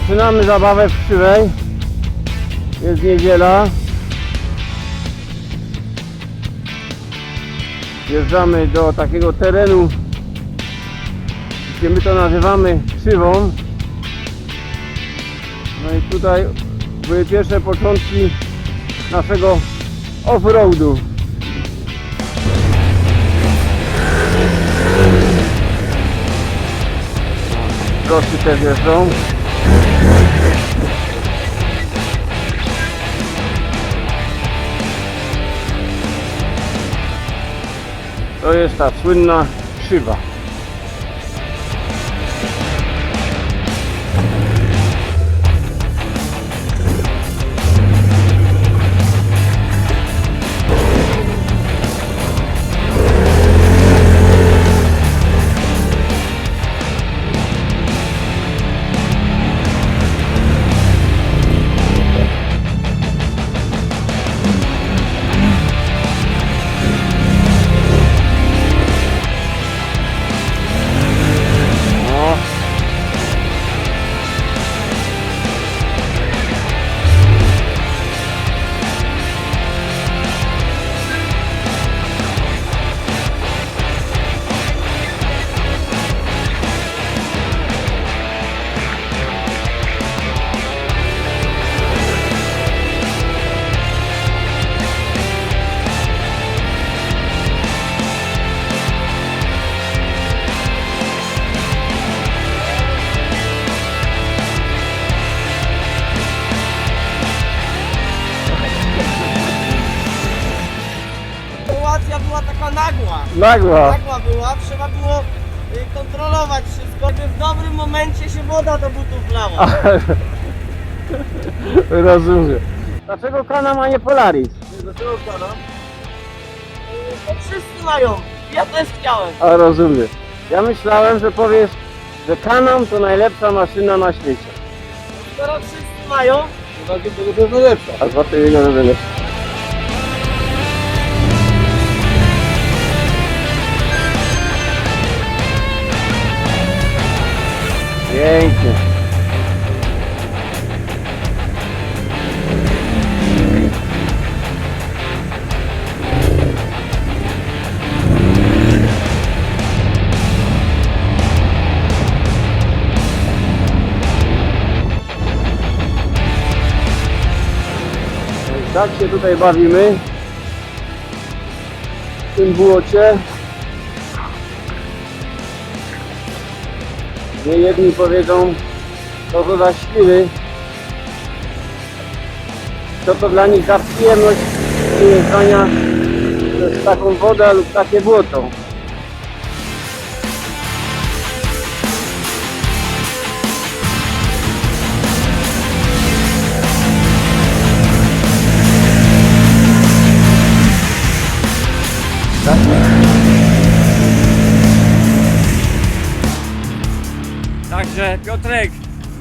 Zaczynamy zabawę w krzywej. Jest niedziela. Wjeżdżamy do takiego terenu, gdzie my to nazywamy krzywą. No i tutaj były pierwsze początki naszego off-roadu. Gości też jeżdżą. To jest ta słynna krzywa. Była taka nagła. Nagła. Nagła była, trzeba było y, kontrolować wszystko, by w dobrym momencie się woda do butów wlała. Rozumiem. Dlaczego Kana ma nie Polaris? Dlaczego kanam? To wszyscy mają. Ja też chciałem. A rozumiem. Ja myślałem, że powiesz, że Kanam to najlepsza maszyna na świecie. Skoro wszyscy mają, To takie to jest najlepsza. A dwa jego Pięknie. Tak się tutaj bawimy w tym błocie. Nie jedni powiedzą, co to za świry, co to dla nich za przyjemność wyjeżdżania przez taką wodę lub takie błoto. Także Piotrek,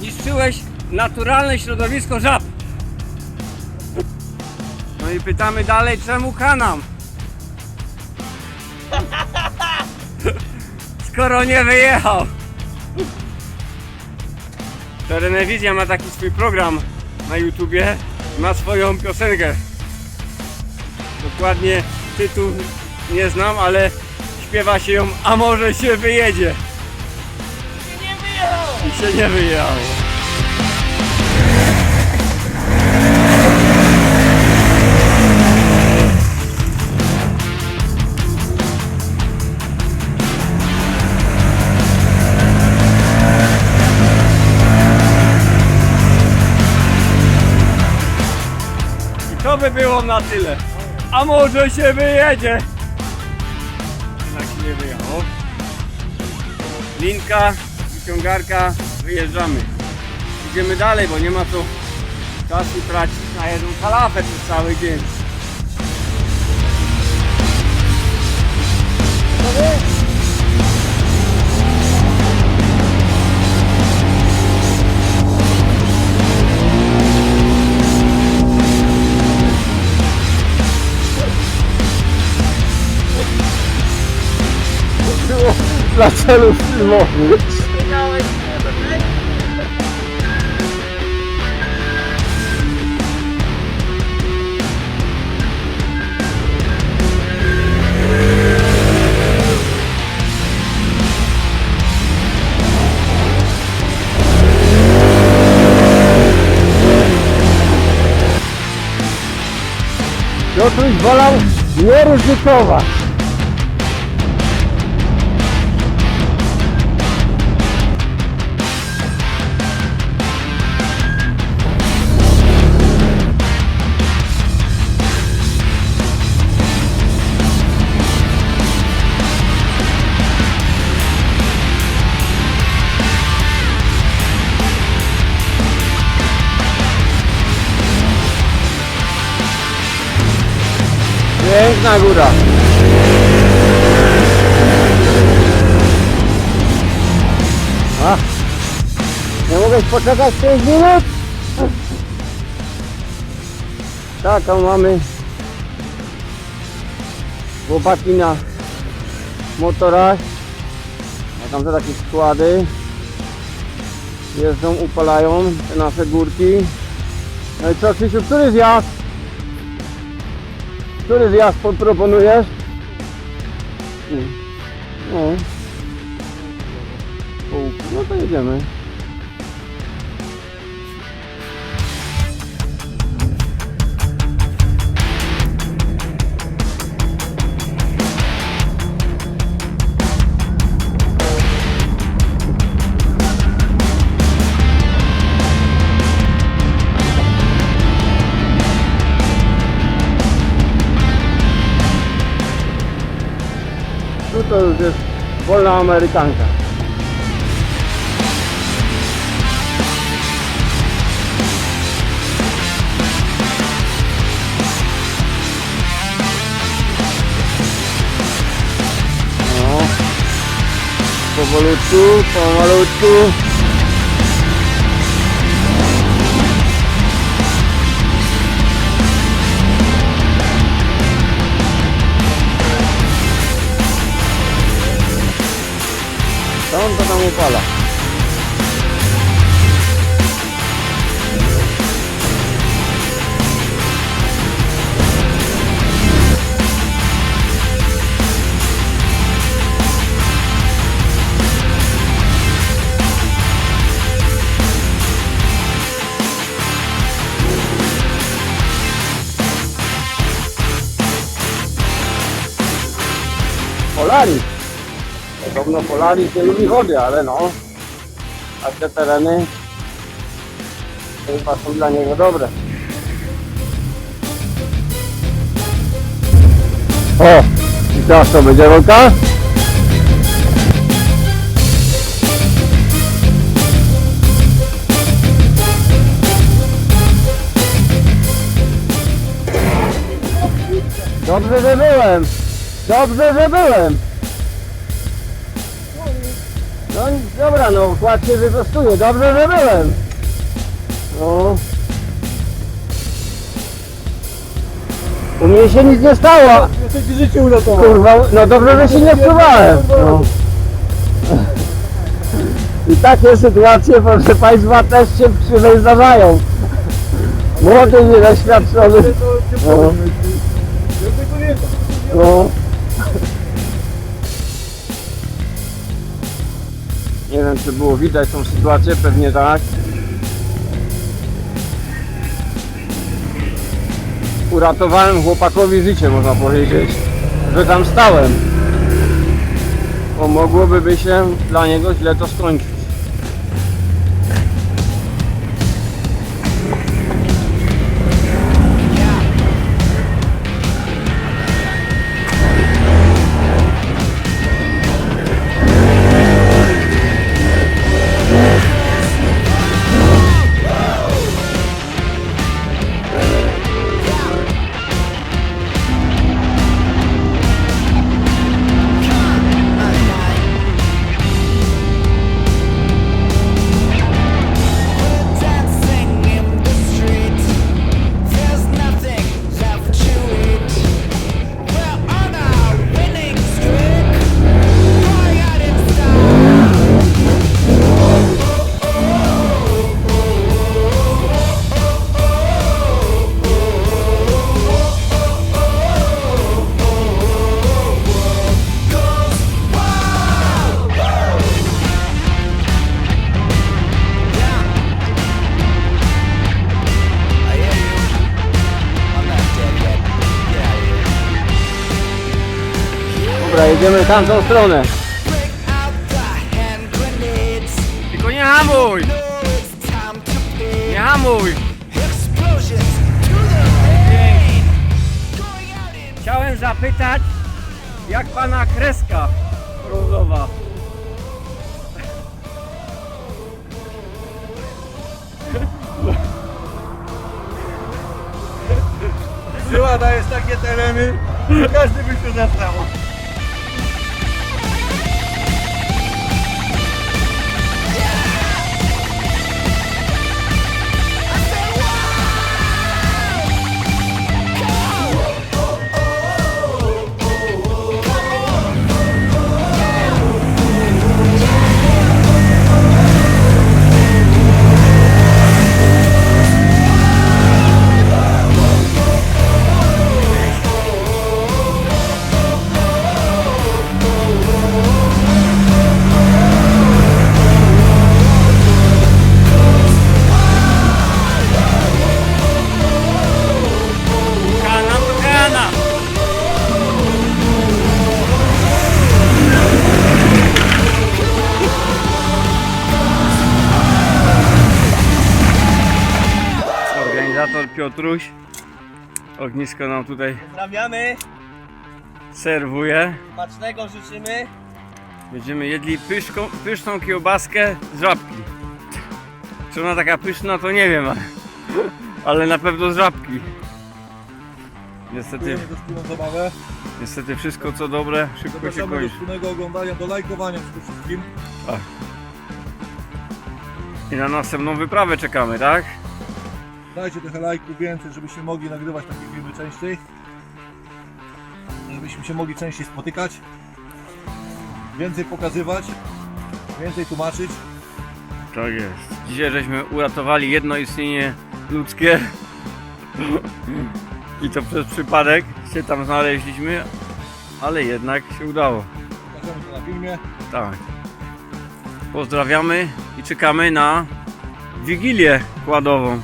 niszczyłeś naturalne środowisko żab. No i pytamy dalej, czemu kanam? Skoro nie wyjechał. Terenewizja ma taki swój program na YouTubie, ma swoją piosenkę. Dokładnie tytuł nie znam, ale śpiewa się ją, a może się wyjedzie. Się nie wyjechało. To by było na tyle. A może się wyjedzie? Jednak nie wyjechało. Linka, wyciągarka, wyjeżdżamy. Idziemy dalej, bo nie ma co czasu tracić na jedną kalafę przez cały dzień. Dla celów filmowych. Piotruś wolał nie ryzykować. Piękna góra. A, nie mogę poczekać 5 minut? Taką mamy chłopaki na motorach. A tam te takie składy. Jeżdżą, upalają te nasze górki. No i co Krzysiu, który zjazd? Który zjazd proponujesz? No. No to jedziemy. To już jest wolna amerykanka. No. Powolutku, pomalutku. On to tam upala? Polaris. Podobno Polaris nie lubi wody, ale no. A te tereny to chyba są dla niego dobre. O! I teraz to będzie rolka? Dobrze, że byłem! Dobrze, że byłem! Dobra, no kład się wyprostuje. Dobrze, że byłem. No. U mnie się nic nie stało. Życie uratował. Kurwa, no dobrze, że się nie wpływałem. No. I takie sytuacje, proszę Państwa, też się krzywej zdarzają. Młody, niedoświadczony. No. No. Czy było widać tą sytuację, pewnie tak. Uratowałem chłopakowi życie, można powiedzieć, że tam stałem. Bo mogłoby by się dla niego źle to skończyć. Jedziemy w tamtą stronę. Tylko nie hamuj! Nie hamuj! Chciałem zapytać, jak pana kreska brązowa? Żyła dajesz takie tereny, że każdy by się zastrał. Organizator Piotruś ognisko nam tutaj Pozdrawiamy, serwuje. smacznego życzymy. Będziemy jedli pyszką, pyszną kiełbaskę z żabki. Czy ona taka pyszna, to nie wiem, ale, ale na pewno z żabki. Niestety, Dziękujemy za wspólną zabawę. niestety wszystko co dobre szybko się Zapraszamy do kończy. wspólnego oglądania, do lajkowania przede wszystkim. I na następną wyprawę czekamy, tak? Dajcie trochę lajków więcej, żebyśmy mogli nagrywać takie filmy częściej. Żebyśmy się mogli częściej spotykać. Więcej pokazywać. Więcej tłumaczyć. Tak jest. Dzisiaj żeśmy uratowali jedno istnienie ludzkie. I to przez przypadek się tam znaleźliśmy, ale jednak się udało. Pokażemy to na filmie. Tak. Pozdrawiamy i czekamy na Wigilię kładową.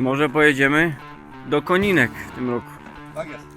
Może pojedziemy do Koninek w tym roku. Tak jest.